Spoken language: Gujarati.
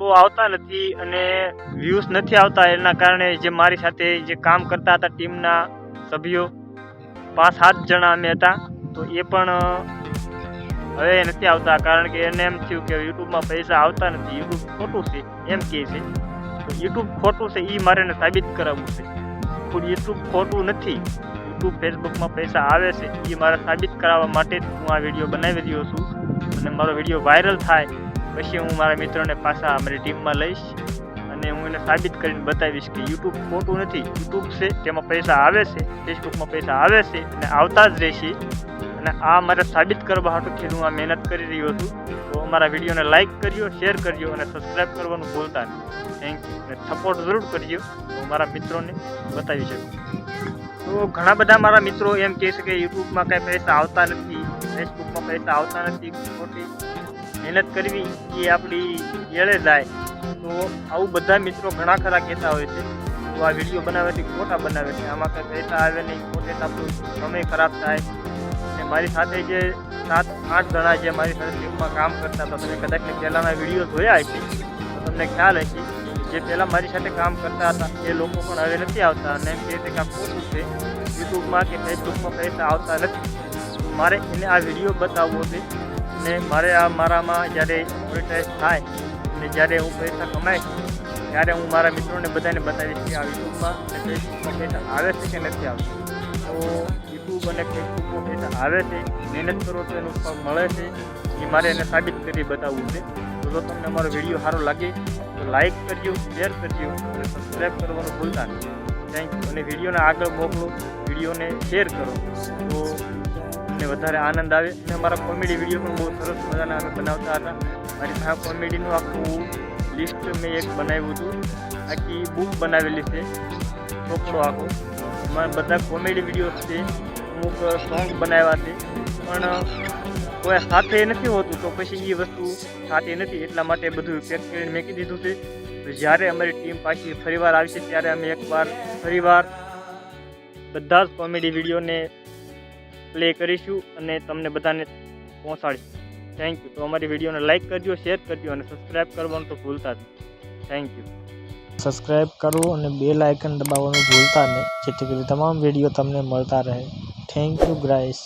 આવતા નથી અને વ્યૂઝ નથી આવતા એના કારણે જે મારી સાથે જે કામ કરતા હતા ટીમના સભ્યો, પાંચ, સાત જણા અમે હતા, તો એ પણ હવે નથી આવતા કારણ કે એને એમ થયું કે યુટ્યુબમાં પૈસા આવતા નથી, યુટ્યુબ ખોટું છે, એમ કહે છે. તો યુટ્યુબ ખોટું છે એ મારે એને સાબિત કરાવવું છે. પણ યુટ્યુબ ખોટું નથી. યુટ્યુબ, ફેસબુકમાં પૈસા આવે છે એ મારે સાબિત કરાવવા માટે જ હું આ વીડિયો બનાવી રહ્યો છું. અને મારો વીડિયો વાયરલ થાય પછી હું મારા મિત્રોને પાછા અમારી ટીમમાં લઈશ અને હું એને સાબિત કરીને બતાવીશ કે યુટ્યુબ ખોટું નથી. યુટ્યુબ છે, તેમાં પૈસા આવે છે ફેસબુકમાં પૈસા આવે છે અને આવતા જ રહેશે. અને આ મારે સાબિત કરવા હાટુથી હું આ મહેનત કરી રહ્યો છું. તો અમારા વિડીયોને લાઇક કરજો શેર કરજો અને સબસ્ક્રાઈબ કરવાનું ભૂલતા નહીં. થેન્ક યુ અને સપોર્ટ જરૂર કરજો. હું મારા મિત્રોને બતાવી શકું. તો ઘણા બધા મારા મિત્રો એમ કહે છે કે યુટ્યુબમાં કાંઈ પૈસા આવતા નથી ફેસબુકમાં પૈસા આવતા નથી, ખોટી. મહેનત કરવી એ આપણી એળે જાય. તો આવું બધા મિત્રો ઘણા ખરા કહેતા હોય છે. તો આ વીડિયો બનાવે છે ખોટા બનાવે છે. આમાં કંઈ પૈસા આવે નહીં. ખોટે આપણું સમય ખરાબ થાય. અને મારી સાથે જે સાત, આઠ જણા જે મારી સાથે ટીમમાં કામ કરતા હતા. તમે કદાચ પહેલાંના વીડિયો જોયા હશે. તો તમને ખ્યાલ હશે જે પહેલાં મારી સાથે કામ કરતા હતા, એ લોકો પણ હવે નથી આવતા. અને એમ કહે છે ખોટું છે. યુટ્યુબમાં કે ફેસબુકમાં પૈસા આવતા નથી. મારે એને આ વીડિયો બતાવવો છે અને મારે આ મારામાં જ્યારે મોનિટાઈઝ થાય અને જ્યારે હું પૈસા કમાઈશ ત્યારે હું મારા મિત્રોને બધાને બતાવીશ કે આ યુટ્યુબમાં અને ફેસબુકમાં પૈસા આવે છે કે નથી આવતું. તો યુટ્યુબ અને ફેસબુકમાં પૈસા આવે છે. મહેનત કરો તો એનું ફળ મળે છે. એ મારે એને સાબિત કરી બતાવવું છે. તો જો તમને અમારો વીડિયો સારો લાગે, તો લાઈક કરજો શેર કરજો અને સબસ્ક્રાઈબ કરવાનું ભૂલતા નહીં. થેન્ક યુ અને વિડીયોને આગળ મોકલો, વિડીયોને શેર કરો. તો અમને વધારે આનંદ આવે અને અમારા કોમેડી વીડિયો પણ બહુ સરસ મજાના અમે બનાવતા હતા. મારી પાસે કોમેડીનું આખું લિસ્ટ મેં એક બનાવ્યું હતું. આખી બુક બનાવેલી છે. ચોપડો આખો. એમાં બધા કોમેડી વીડિયો છે. અમુક સોંગ બનાવ્યા છે. પણ કોઈ સાથે નથી હોતું, તો પછી એ વસ્તુ સાથે નથી. એટલા માટે બધું પેક કરીને મેકી દીધું છે. તો જ્યારે અમારી ટીમ પાછી ફરીવાર આવશે, ત્યારે અમે એકવાર ફરીવાર બધા જ કોમેડી વિડીયોને પ્લે કરીશું અને તમને બધાને પહોંચાડીશું. થેન્ક યુ તો અમારી વિડીયોને લાઇક કરજો શેર કરજો અને સબસ્ક્રાઈબ કરવાનું તો ભૂલતા જ થેન્ક યુ સબસ્ક્રાઈબ કરો અને બેલ આઇકન દબાવવાનું ભૂલતા નહીં, જેથી કરી તમામ વીડિયો તમને મળતા રહે. Thank you ગ્રાઈસ